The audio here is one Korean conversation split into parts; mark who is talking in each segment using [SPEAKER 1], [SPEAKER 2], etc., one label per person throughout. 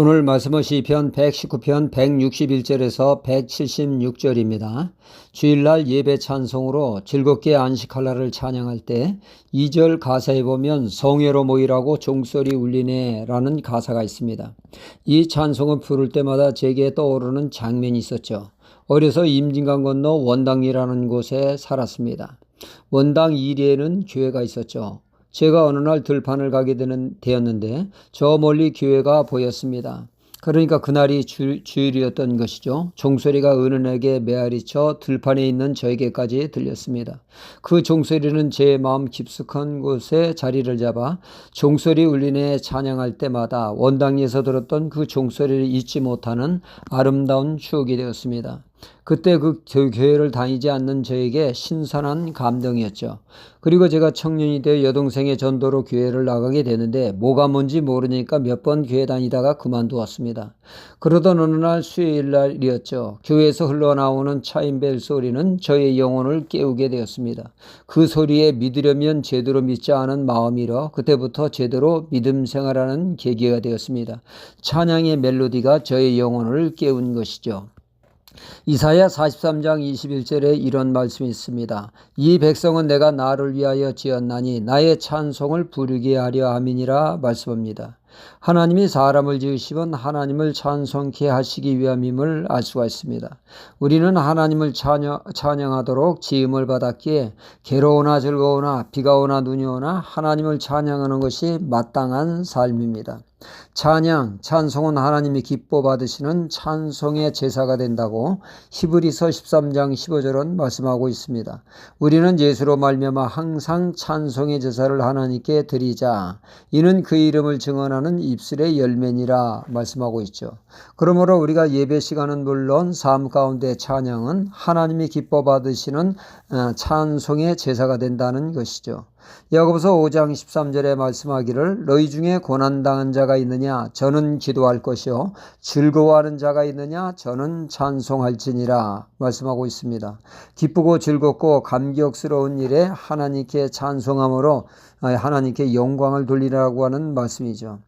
[SPEAKER 1] 오늘 말씀은 시편 119편 161절에서 176절입니다. 주일날 예배 찬송으로 즐겁게 안식할날을 찬양할 때 2절 가사에 보면 성회로 모이라고 종소리 울리네 라는 가사가 있습니다. 이 찬송을 부를 때마다 제게 떠오르는 장면이 있었죠. 어려서 임진강 건너 원당이라는 곳에 살았습니다. 원당 1리에는 교회가 있었죠. 제가 어느 날 들판을 가게 되는, 되었는데 저 멀리 교회가 보였습니다. 그러니까 그날이 주, 주일이었던 것이죠. 종소리가 은은하게 메아리쳐 들판에 있는 저에게까지 들렸습니다. 그 종소리는 제 마음 깊숙한 곳에 자리를 잡아 종소리 울리네 찬양할 때마다 원당에서 들었던 그 종소리를 잊지 못하는 아름다운 추억이 되었습니다. 그때 그 교회를 다니지 않는 저에게 신선한 감동이었죠. 그리고 제가 청년이 되어 여동생의 전도로 교회를 나가게 되는데 뭐가 뭔지 모르니까 몇 번 교회 다니다가 그만두었습니다. 그러던 어느 날 수요일 날이었죠. 교회에서 흘러나오는 차인벨 소리는 저의 영혼을 깨우게 되었습니다. 그 소리에 믿으려면 제대로 믿지 않은 마음이라 그때부터 제대로 믿음 생활하는 계기가 되었습니다. 찬양의 멜로디가 저의 영혼을 깨운 것이죠. 이사야 43장 21절에 이런 말씀이 있습니다. 이 백성은 내가 나를 위하여 지었나니 나의 찬송을 부르게 하려 함이니라 말씀합니다. 하나님이 사람을 지으시면 하나님을 찬송케 하시기 위함임을 알 수가 있습니다. 우리는 하나님을 찬양, 찬양하도록 지음을 받았기에 괴로우나 즐거우나 비가 오나 눈이 오나 하나님을 찬양하는 것이 마땅한 삶입니다. 찬양, 찬송은 하나님이 기뻐 받으시는 찬송의 제사가 된다고 히브리서 13장 15절은 말씀하고 있습니다. 우리는 예수로 말미암아 항상 찬송의 제사를 하나님께 드리자. 이는 그 이름을 증언하는 입술의 열매니라 말씀하고 있죠. 그러므로 우리가 예배 시간은 물론 삶 가운데 찬양은 하나님이 기뻐 받으시는 어, 찬송의 제사가 된다는 것이죠. 야고보서 5장 13절에 말씀하기를 너희 중에 고난 당한 자가 있느냐 저는 기도할 것이요 즐거워하는 자가 있느냐 저는 찬송할지니라 말씀하고 있습니다. 기쁘고 즐겁고 감격스러운 일에 하나님께 찬송함으로 하나님께 영광을 돌리라고 하는 말씀이죠.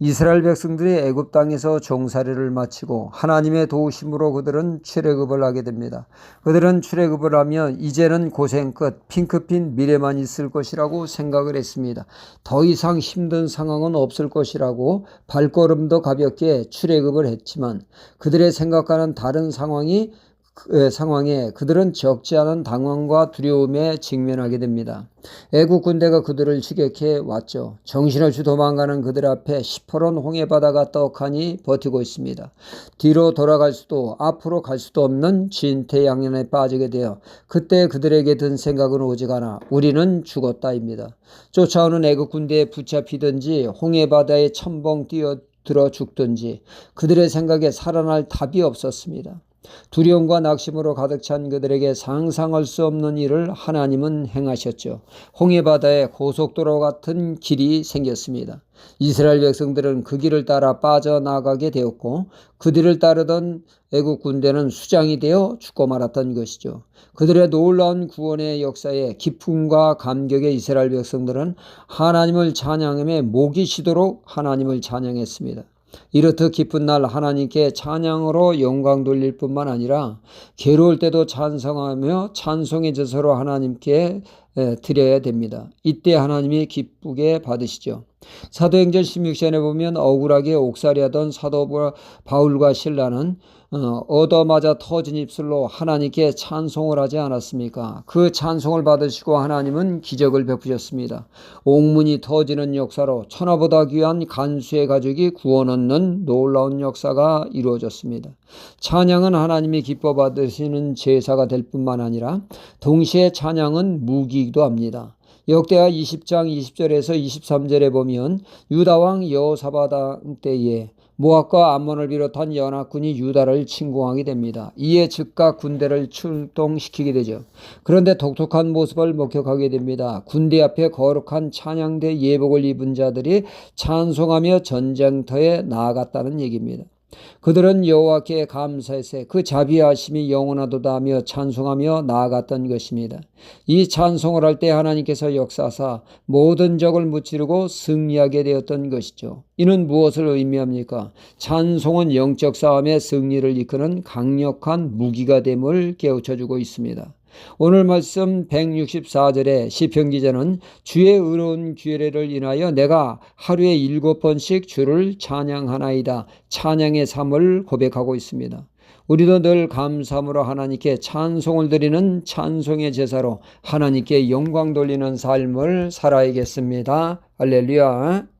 [SPEAKER 1] 이스라엘 백성들이 애굽 땅에서 종살이를 마치고 하나님의 도우심으로 그들은 출애굽을 하게 됩니다. 그들은 출애굽을 하면 이제는 고생 끝 핑크핀 미래만 있을 것이라고 생각을 했습니다. 더 이상 힘든 상황은 없을 것이라고 발걸음도 가볍게 출애굽을 했지만 그들의 생각과는 다른 상황이 그 상황에 그들은 적지 않은 당황과 두려움에 직면하게 됩니다. 애국 군대가 그들을 추격해 왔죠. 정신없이 도망가는 그들 앞에 시퍼런 홍해바다가 떡하니 버티고 있습니다. 뒤로 돌아갈 수도 앞으로 갈 수도 없는 진퇴양연에 빠지게 되어 그때 그들에게 든 생각은 오직 하나 우리는 죽었다입니다. 쫓아오는 애국 군대에 붙잡히든지 홍해바다에 첨벙 뛰어 들어 죽든지 그들의 생각에 살아날 답이 없었습니다. 두려움과 낙심으로 가득 찬 그들에게 상상할 수 없는 일을 하나님은 행하셨죠. 홍해바다에 고속도로 같은 길이 생겼습니다. 이스라엘 백성들은 그 길을 따라 빠져나가게 되었고 그들을 따르던 애국 군대는 수장이 되어 죽고 말았던 것이죠. 그들의 놀라운 구원의 역사에 기쁨과 감격의 이스라엘 백성들은 하나님을 찬양함에 목이 쉬도록 하나님을 찬양했습니다. 이렇듯 기쁜 날 하나님께 찬양으로 영광 돌릴 뿐만 아니라 괴로울 때도 찬성하며 찬송의 제서로 하나님께 드려야 됩니다. 이때 하나님이 기쁘게 받으시죠. 사도행전 16장에 보면 억울하게 옥살이하던 사도 바울과 신라는 어, 얻어맞아 터진 입술로 하나님께 찬송을 하지 않았습니까? 그 찬송을 받으시고 하나님은 기적을 베푸셨습니다. 옥문이 터지는 역사로 천하보다 귀한 간수의 가족이 구원 얻는 놀라운 역사가 이루어졌습니다. 찬양은 하나님이 기뻐 받으시는 제사가 될 뿐만 아니라 동시에 찬양은 무기이기도 합니다. 역대하 20장 20절에서 23절에 보면 유다왕 여호사바당 때에 모압과 암몬을 비롯한 연합군이 유다를 침공하게 됩니다. 이에 즉각 군대를 출동시키게 되죠. 그런데 독특한 모습을 목격하게 됩니다. 군대 앞에 거룩한 찬양대 예복을 입은 자들이 찬송하며 전쟁터에 나아갔다는 얘기입니다. 그들은 여호와께 감사해서 그 자비하심이 영원하도다 하며 찬송하며 나아갔던 것입니다. 이 찬송을 할 때 하나님께서 역사사 모든 적을 무찌르고 승리하게 되었던 것이죠. 이는 무엇을 의미합니까? 찬송은 영적 싸움의 승리를 이끄는 강력한 무기가 됨을 깨우쳐주고 있습니다. 오늘 말씀 164절에 시편 기자는 주의 의로운 규례를 인하여 내가 하루에 일곱 번씩 주를 찬양하나이다. 찬양의 삶을 고백하고 있습니다. 우리도 늘 감사함으로 하나님께 찬송을 드리는 찬송의 제사로 하나님께 영광 돌리는 삶을 살아야겠습니다. 할렐루야.